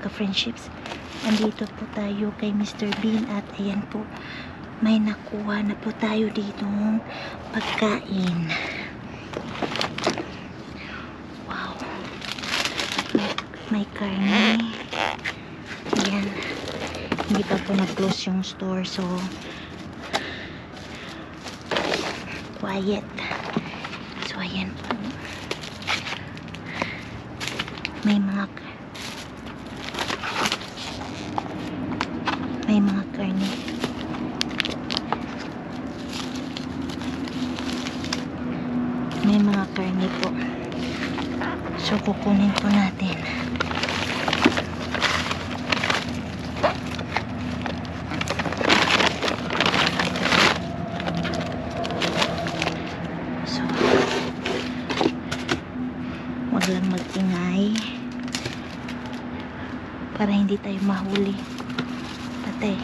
ka-friendships. Andito po tayo kay Mr. Bean at ayan po, may nakuha na po tayo dito pagkain. Wow. May, may karne. Ayan. Hindi pa po nag-close yung store so quiet. So ayan po. May mga may mga karne. Karne po. So kukunin po natin. So wag lang magingay para hindi tayo mahuli. Patay.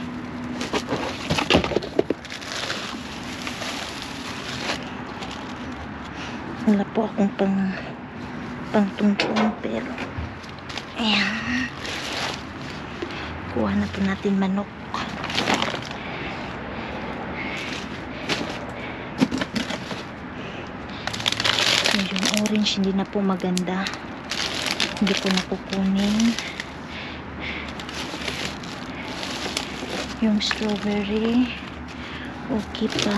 Wala po akong pang pang tungtong pero ayan. Kuha na po natin manok. Yung orange hindi na po maganda. Hindi ko na kukunin yung strawberry okay pa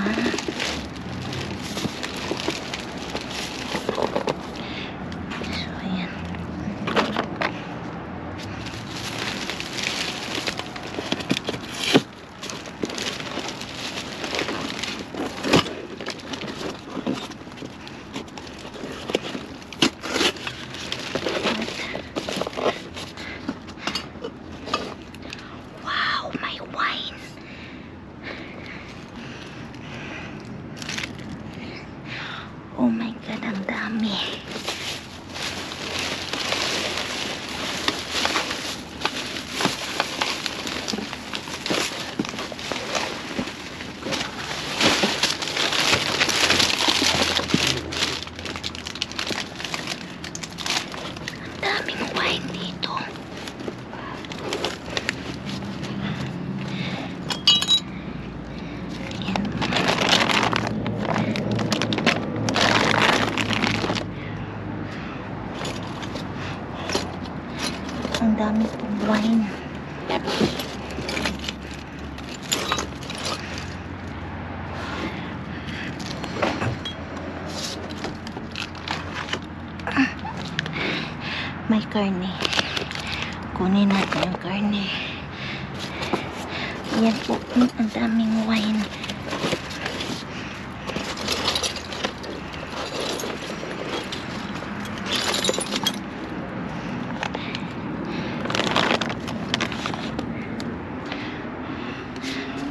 so ayan wow may wine oh my god ang dami ang daming wine dito Ayan. Ang dami pong wine. May karne. Kunin natin yung karne. Yan po, ang daming wine.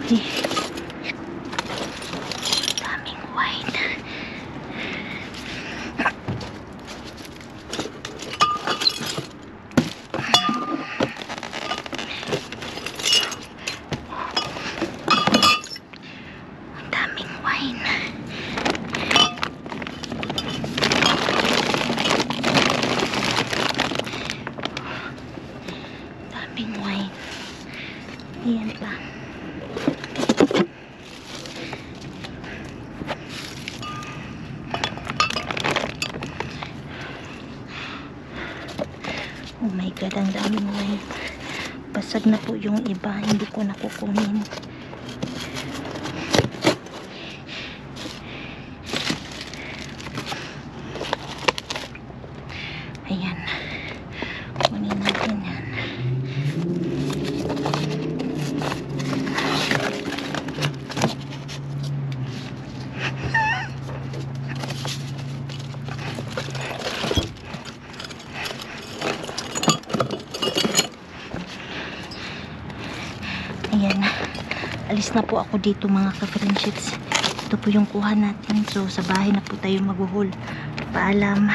Eh. Daming wine. Ang daming wine. Daming wine. Ayan pa. Oh my God, ang daming wine. Basag na po yung iba. Hindi ko nakukunin. Ayan. Kunin natin yan. Ayan. Alis na po ako dito mga ka-friendships. Ito po yung kuha natin. So, sa bahay na po tayo maghuhol. Paalam.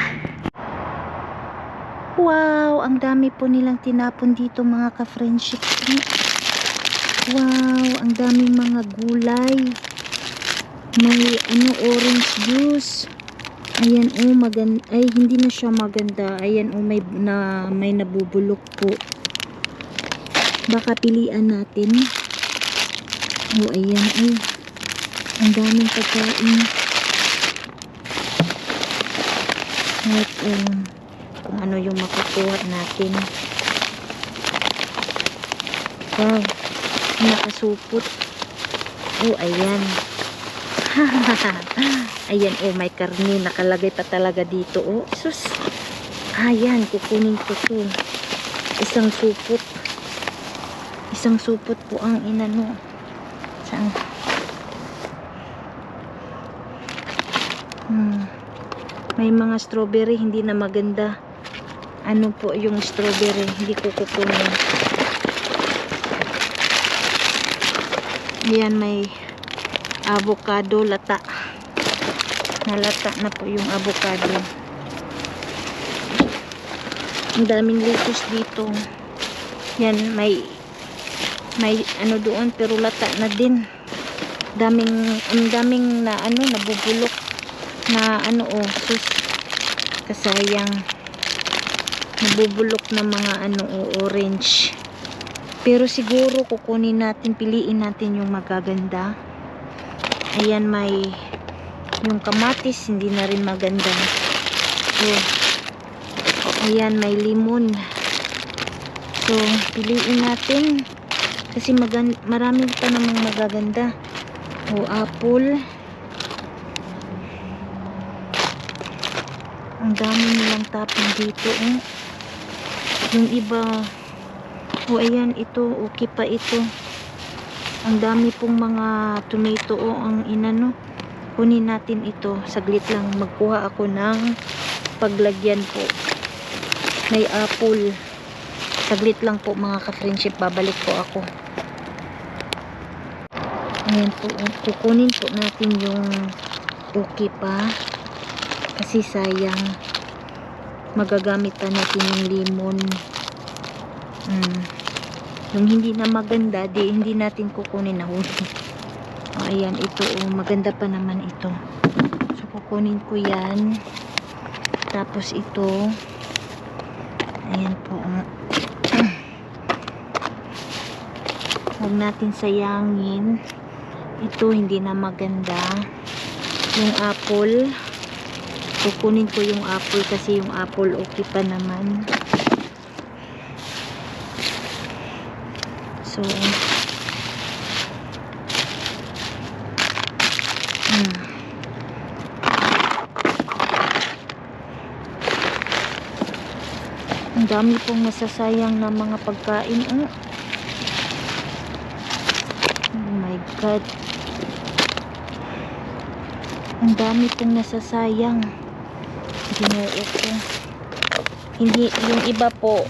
Wow! Ang dami po nilang tinapon dito mga ka-friendships. Wow! Ang daming mga gulay. May ano, orange juice. Ayan oh, maganda. Ay, hindi na siya maganda. Ayan oh, may, na, may nabubulok po. baka pilian natin. Oh, ayan. Ay, ang daming pagkain. Kahit um, kung ano yung makukuha natin. Wow, nakasupot. Oh, ayan. ayan, oh, may karne. Nakalagay pa talaga dito. Oh, sus. Ayan, kukunin ko to. Isang supot. Isang supot po ang inano. Saan? Hmm. May mga strawberry, hindi na maganda. Ano po yung strawberry? Hindi ko kukunin. Yan, may avocado lata. Nalata na po yung avocado. Ang daming lettuce dito. Yan, may may ano doon pero lata na din. Daming ang daming na ano nabubulok na ano oh sus kasayang nabubulok na mga ano oh, orange. Pero siguro kukunin natin, piliin natin yung magaganda. Ayan may yung kamatis hindi na rin maganda. So, Ayan, may limon. So, piliin natin. Kasi magan marami pa namang magaganda. O, apple. Ang dami nilang tapon dito. Oh. Yung iba, o ayan, ito, okay pa ito. Ang dami pong mga tomato o ang inano. Kunin natin ito. Saglit lang, magkuha ako ng paglagyan po may apple saglit lang po mga ka-friendship babalik po ako ayan po kukunin po natin yung okay pa kasi sayang magagamit pa natin yung limon mm. yung hindi na maganda di hindi natin kukunin na huli o, ayan ito oh, maganda pa naman ito so kukunin ko yan tapos ito Ayan po. ah. Huwag natin sayangin. Ito hindi na maganda. Yung apple. Kukunin ko yung apple kasi yung apple okay pa naman. So, hmm. Ang dami pong nasasayang na mga pagkain. Oh, oh my God. Ang dami pong nasasayang. Ginoo ko. Hindi, yung iba po,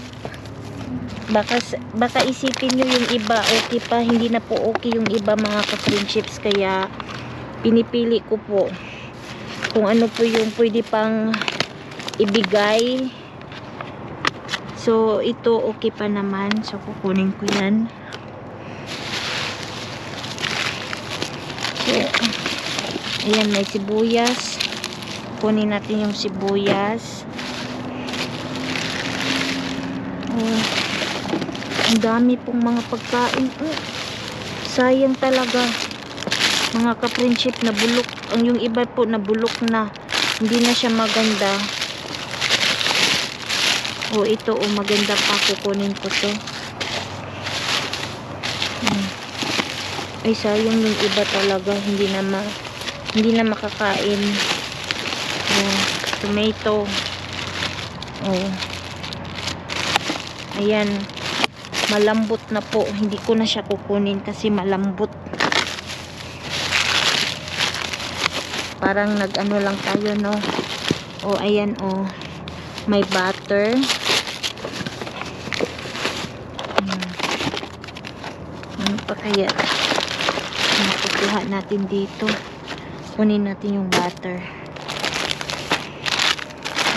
baka, baka isipin nyo yung iba, okay pa. Hindi na po okay yung iba mga ka-friendships. Kaya, pinipili ko po kung ano po yung pwede pang ibigay So, ito okay pa naman. So, kukunin ko yan. Ayan, may sibuyas. Kunin natin yung sibuyas. Oh, ang dami pong mga pagkain. Oh, sayang talaga. Mga ka-friendship na bulok. Ang yung iba po na bulok na. Hindi na siya maganda. O ito o maganda pa kukunin ko to. Hmm. Ay sayang yung iba talaga hindi na ma hindi na makakain. Oh, tomato. Oh. Ayan. Malambot na po. Hindi ko na siya kukunin kasi malambot. Parang nag-ano lang tayo no. Oh, ayan oh. May butter. Hmm. Ano pa kaya? Natin dito. Kunin natin yung butter.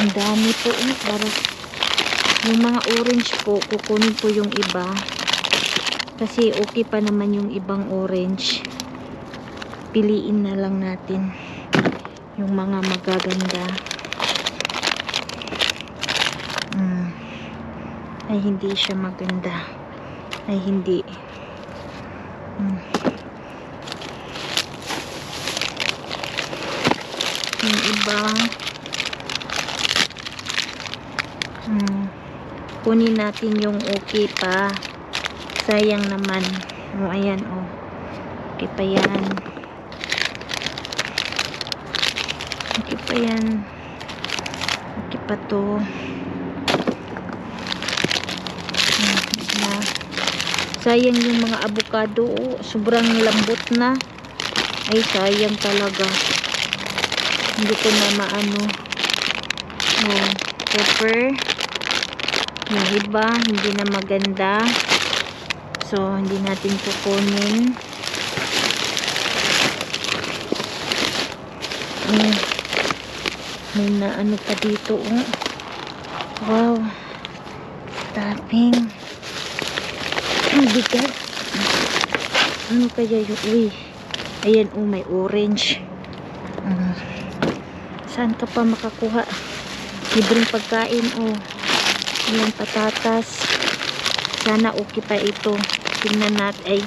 Ang dami po eh. Para yung mga orange po, kukunin po yung iba. Kasi okay pa naman yung ibang orange. Piliin na lang natin yung mga magaganda. Mm. Ay, hindi siya maganda. ay hindi. Yung iba, hmm, kunin natin yung okay pa. Sayang naman. O, ayan, o. Okay pa yan. Okay pa yan. Okay pa to. Hmm. Sayang yung mga avocado. Oh. Sobrang lambot na. Ay, sayang talaga. Hindi ko na maano. Oh, pepper. Yung iba, hindi na maganda. So, hindi natin kukunin. Mm. May na ano pa dito, oh. Wow. Tapping. Ang bigat. Ano kaya yung, uy. Ayan, oh, may orange. Mm. Saan ka pa makakuha? Libreng pagkain, oh. Ayan, patatas. Sana okay pa ito. Tingnan natin. Ay,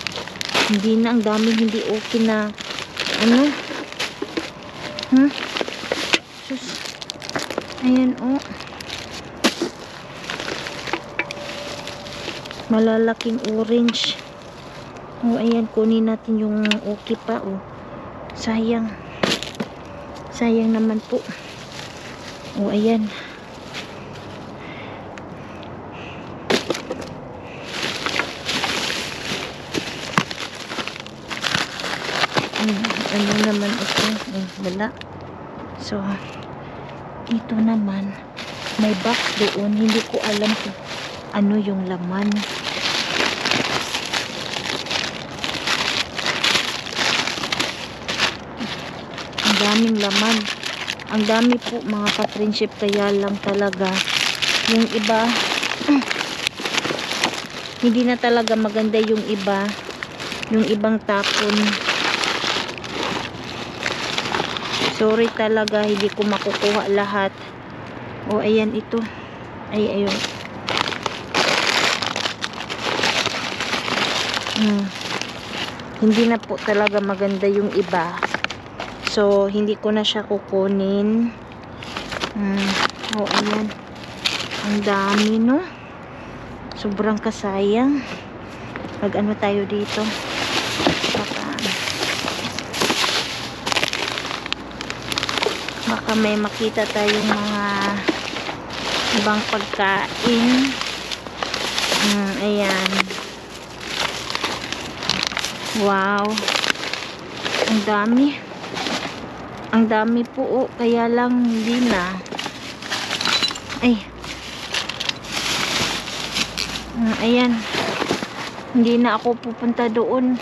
hindi na. Ang daming hindi okay na. Ano? Hmm? Sus. Ayan, oh. Malalaking orange. Oh, ayan. Kunin natin yung okay pa, oh. Sayang. Sayang naman po. Oh, ayan. Hmm, ano naman ito? Hmm, wala. So, ito naman, may box doon. Hindi ko alam kung ano yung laman. Daming laman. Ang dami po mga ka-friendship kaya lang talaga. Yung iba hindi na talaga maganda yung iba yung ibang tapon. Sorry talaga hindi ko makukuha lahat. O ayan ito. Ay ayun. Hmm. hindi na po talaga maganda yung iba so hindi ko na siya kukunin. Hmm. o ayan. Ang dami no? Sobrang kasayang. Mag ano tayo dito? Baka baka may makita tayong mga ibang pagkain. Hmm, ayan. Wow. Ang dami ang dami po oh, kaya lang hindi na. Ay. Hmm, ayan. Hindi na ako pupunta doon.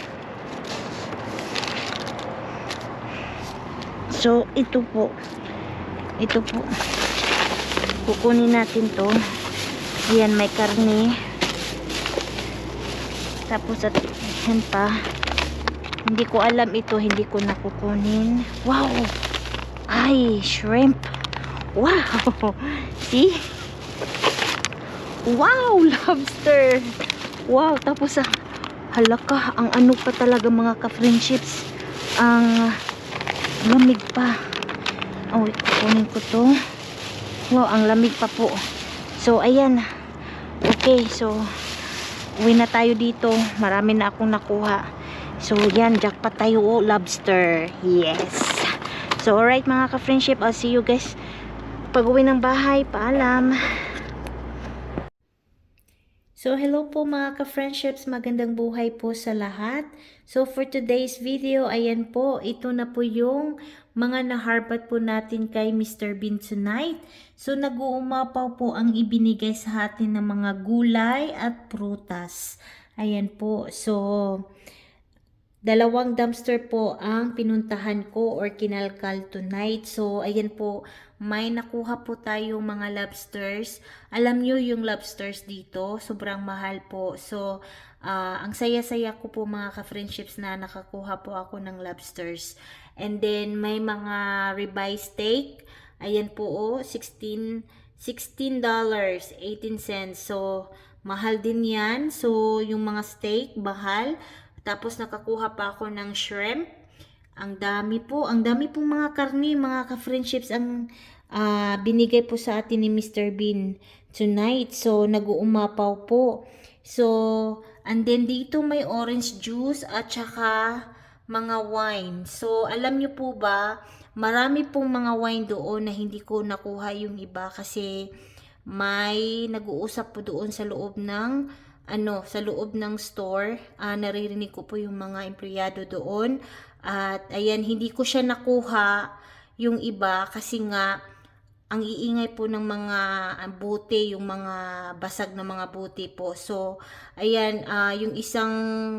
So ito po. Ito po. Kukunin natin to. Ayan may karne. Tapos at yan pa hindi ko alam ito hindi ko nakukunin. Wow! Ay shrimp. Wow! See wow lobster. Wow tapos ah halaka ang ano pa talaga mga ka-friendships? Ang lamig pa. Oh kukunin ko to. Wow ang lamig pa po. So ayan. Okay so uwi na tayo dito. Marami na akong nakuha so yan jackpot tayo oh lobster yes so alright mga ka-friendship I'll see you guys pag uwi ng bahay paalam So, hello po mga ka-friendships, magandang buhay po sa lahat. So, for today's video, ayan po, ito na po yung mga naharbat po natin kay Mr. Bean tonight. So, nag-uumapaw po ang ibinigay sa atin ng mga gulay at prutas. Ayan po, so, dalawang dumpster po ang pinuntahan ko or kinalkal tonight. So, ayan po, may nakuha po tayong mga lobsters. Alam nyo yung lobsters dito, sobrang mahal po. So, ah, ang saya-saya ko po mga ka-friendships na nakakuha po ako ng lobsters. And then, may mga ribeye steak. Ayan po, oh, 16 $16.18. So, Mahal din yan. So, yung mga steak, bahal. Tapos, nakakuha pa ako ng shrimp. Ang dami po. Ang dami pong mga karni, mga ka-friendships ang ah, binigay po sa atin ni Mr. Bean tonight. So, nag-uumapaw po. So, and then dito may orange juice at saka mga wine. So, alam nyo po ba, marami pong mga wine doon na hindi ko nakuha yung iba kasi may nag-uusap po doon sa loob ng ano, sa loob ng store. Ah, naririnig ko po yung mga empleyado doon. At ayan, hindi ko siya nakuha yung iba kasi nga ang iingay po ng mga buti, yung mga basag na mga buti po. So, ayan, ah, yung isang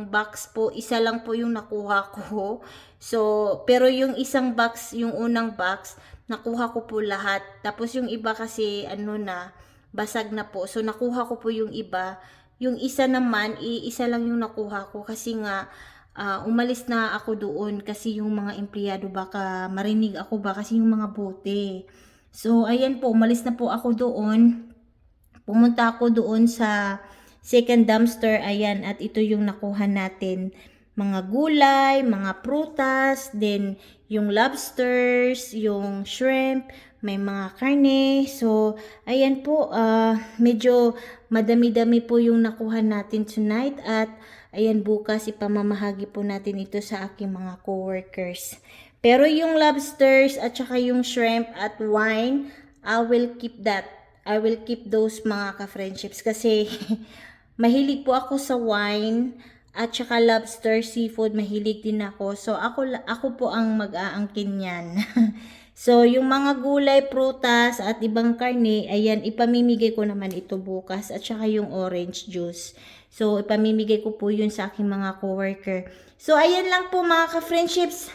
box po, isa lang po yung nakuha ko. So, pero yung isang box, yung unang box, nakuha ko po lahat. Tapos yung iba kasi, ano na, basag na po. So, nakuha ko po yung iba. Yung isa naman, iisa lang yung nakuha ko kasi nga, ah, umalis na ako doon kasi yung mga empleyado baka marinig ako ba kasi yung mga bote. So, ayan po, umalis na po ako doon. Pumunta ako doon sa second dumpster, ayan, at ito yung nakuha natin. Mga gulay, mga prutas, then yung lobsters, yung shrimp, may mga karne. So, ayan po, ah, medyo madami-dami po yung nakuha natin tonight at ayan bukas ipamamahagi po natin ito sa aking mga coworkers. Pero yung lobsters at saka yung shrimp at wine, I will keep that. I will keep those mga ka-friendships kasi mahilig po ako sa wine at saka lobster, seafood, mahilig din ako. So ako ako po ang mag-aangkin niyan. so yung mga gulay, prutas at ibang karne, ayan ipamimigay ko naman ito bukas at saka yung orange juice. So ipamimigay ko po yun sa aking mga coworker. So ayan lang po mga ka-friendships.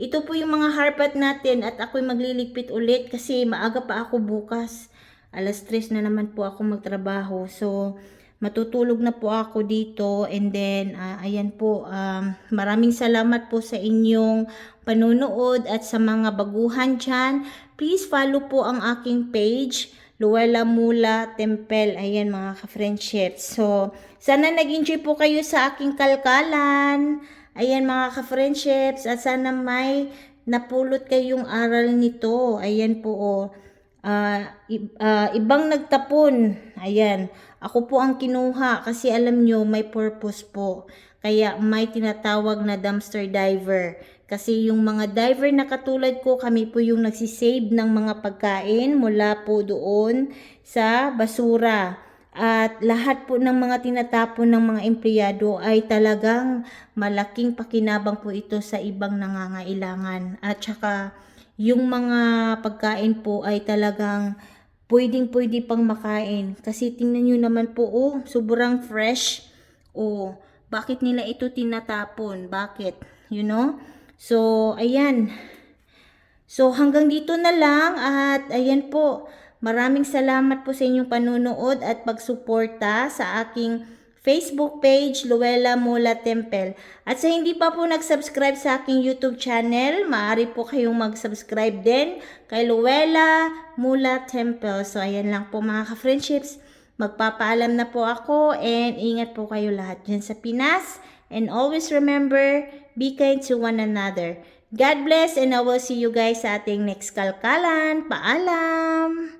Ito po yung mga harpat natin at ako'y magliligpit ulit kasi maaga pa ako bukas. Alas 3 na naman po ako magtrabaho. So, matutulog na po ako dito. And then ah, ayan po um, maraming salamat po sa inyong panunood at sa mga baguhan dyan. Please follow po ang aking page Luella Mula Temple ayan mga ka-friendships so sana nag-enjoy po kayo sa aking kalkalan. Ayan mga ka-friendships. At sana may napulot kayong aral nito. Ayan po oh. I- ah, ibang nagtapon. Ayan. Ako po ang kinuha kasi alam nyo, may purpose po. Kaya may tinatawag na dumpster diver. Kasi yung mga diver na katulad ko, kami po yung nagsisave ng mga pagkain mula po doon sa basura. At lahat po ng mga tinatapon ng mga empleyado ay talagang malaking pakinabang po ito sa ibang nangangailangan. At saka yung mga pagkain po ay talagang pwedeng pwede pang makain. Kasi tingnan nyo naman po, oh, sobrang fresh. Oh, bakit nila ito tinatapon? Bakit? You know? So, ayan. So, hanggang dito na lang at ayan po. Maraming salamat po sa inyong panunood at pagsuporta sa aking Facebook page, Luella Mula Temple. At sa hindi pa po nag-subscribe sa aking YouTube channel, maaari po kayong mag-subscribe din kay Luella Mula Temple. So, ayan lang po mga ka-friendships. Magpapaalam na po ako and ingat po kayo lahat dyan sa Pinas. And always remember, be kind to one another. God bless and I will see you guys sa ating next kalkalan. Paalam!